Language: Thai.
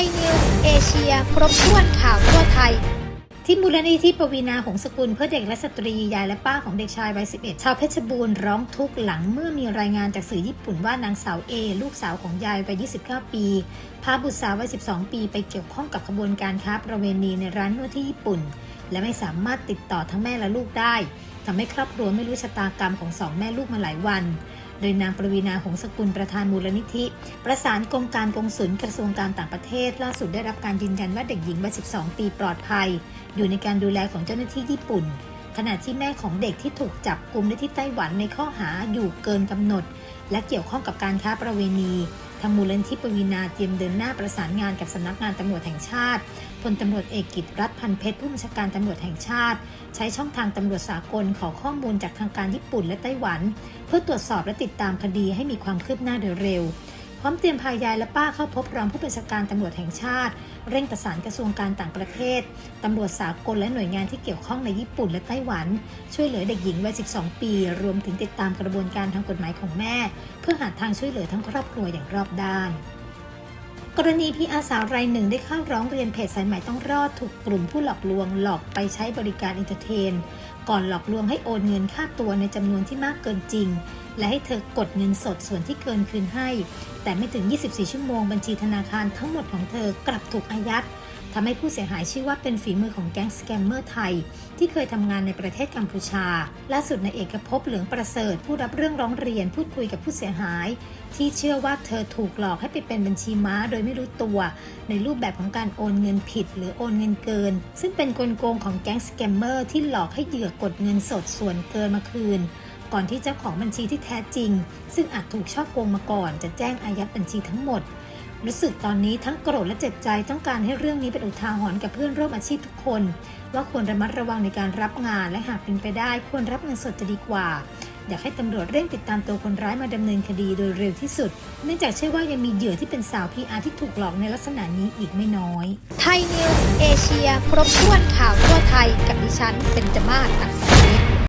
ยนิวส์เอเชีย ครบถ้วนข่าวทั่วไทย ที่มูลนิธิปวีนาหงสกุลเพื่อเด็กและสตรียายและป้าของเด็กชายวัย 11 ชาวเพชรบูรณ์ร้องทุกข์หลังเมื่อมีรายงานจากสื่อญี่ปุ่นว่านางสาวเอลูกสาวของยายวัย 29 ปีพาบุตรสาววัย 12 ปีไปเกี่ยวข้องกับขบวนการค้าประเวณีในร้านนวดที่ญี่ปุ่น และไม่สามารถติดต่อทั้งแม่และลูกได้ทำให้ครอบครัวไม่รู้ชะตากรรมของสองแม่ลูกมาหลายวัน โดยนางประวีนาหงสกุลประธานมูลนิธิ ประสานกรมการกงสุลกระทรวงการต่างประเทศ ล่าสุดได้รับการยืนยันว่าเด็กหญิงวัย12 ปีปลอดภัย อยู่ในการดูแลของเจ้าหน้าที่ญี่ปุ่น ขณะที่แม่ของเด็กที่ถูกจับกลุมได้ที่ไต้หวันในข้อหาอยู่เกินกำหนด และเกี่ยวข้องกับการค้าประเวณี ทางมูลนิธิปวีนาเตรียมเดินหน้าประสานงานกับสำนักงานตำรวจแห่งชาติพลตำรวจเอกกิตรัฐพันเพชรผู้บัญชาการตำรวจแห่งชาติ ใช้ช่องทางตำรวจสากลขอข้อมูลจากทางการญี่ปุ่นและไต้หวัน เพื่อตรวจสอบและติดตามคดีให้มีความคืบหน้าโดยเร็ว พร้อมเตรียมพายายและป้าเข้าพบรองผู้บัญชาการตำรวจแห่งชาติ เร่งประสานกระทรวงการต่างประเทศตำรวจสากลและหน่วยงานที่เกี่ยวข้องในญี่ปุ่นและไต้หวัน ช่วยเหลือเด็กหญิงวัย 12 ปี รวมถึงติดตามกระบวนการทางกฎหมายของแม่ เพื่อหาทางช่วยเหลือทั้งครอบครัวอย่างรอบด้าน กรณีพี่อาสาวรายหนึ่งได้เข้าร้องเรียนเพจสายใหม่ต้องรอดถูกกลุ่มผู้หลอกลวงหลอกไปใช้บริการอินเตอร์เทน ก่อนหลอกลวงให้โอนเงินค่าตัวในจำนวนที่มากเกินจริง และให้เธอกดเงินสดส่วนที่เกินคืนให้ แต่ไม่ถึง 24 ชั่วโมงบัญชีธนาคารทั้งหมดของเธอกลับถูกอายัดำให้ผู้เสียหายชื่อว่าเป็นฝีมือของแก๊งสแกมเมอร์ไทย ที่เคยทำงานในประเทศกัมพูชา ล่าสุดในเอกภพเหลืองประเสริฐ ผู้รับเรื่องร้องเรียนพูดคุยกับผู้เสียหาย ที่เชื่อว่าเธอถูกหลอกให้ไปเป็นบัญชีม้าโดยไม่รู้ตัว ในรูปแบบของการโอนเงินผิด หรือโอนเงินเกิน ซึ่งเป็นกลโกงของแก๊งสแกมเมอร์ที่หลอกให้เหยื่อกดเงินสดส่วนเกินมาคืนก่อนที่เจ้าของบัญชีที่แท้จริง ซึ่งอาจถูกช่อโกงมาก่อนจะแจ้งอายัดบัญชีทั้งหมด รู้สึกตอนนี้ทั้งโกรธและเจ็บใจต้องการให้เรื่องนี้เป็นอุทาหรณ์กับเพื่อนร่วมอาชีพทุกคน ว่าควรระมัดระวังในการรับงานและหากเป็นไปได้ควรรับเงินสดจะดีกว่า อยากให้ตำรวจเร่งติดตามตัวคนร้ายมาดำเนินคดีโดยเร็วที่สุด เนื่องจากเชื่อว่ายังมีเหยื่อที่เป็นสาว PR ที่ถูกหลอกในลักษณะนี้อีกไม่น้อย ไทยนิวส์เอเชีย ครบถ้วนข่าวทั่วไทยกับดิฉันเป็นจมาศอักษร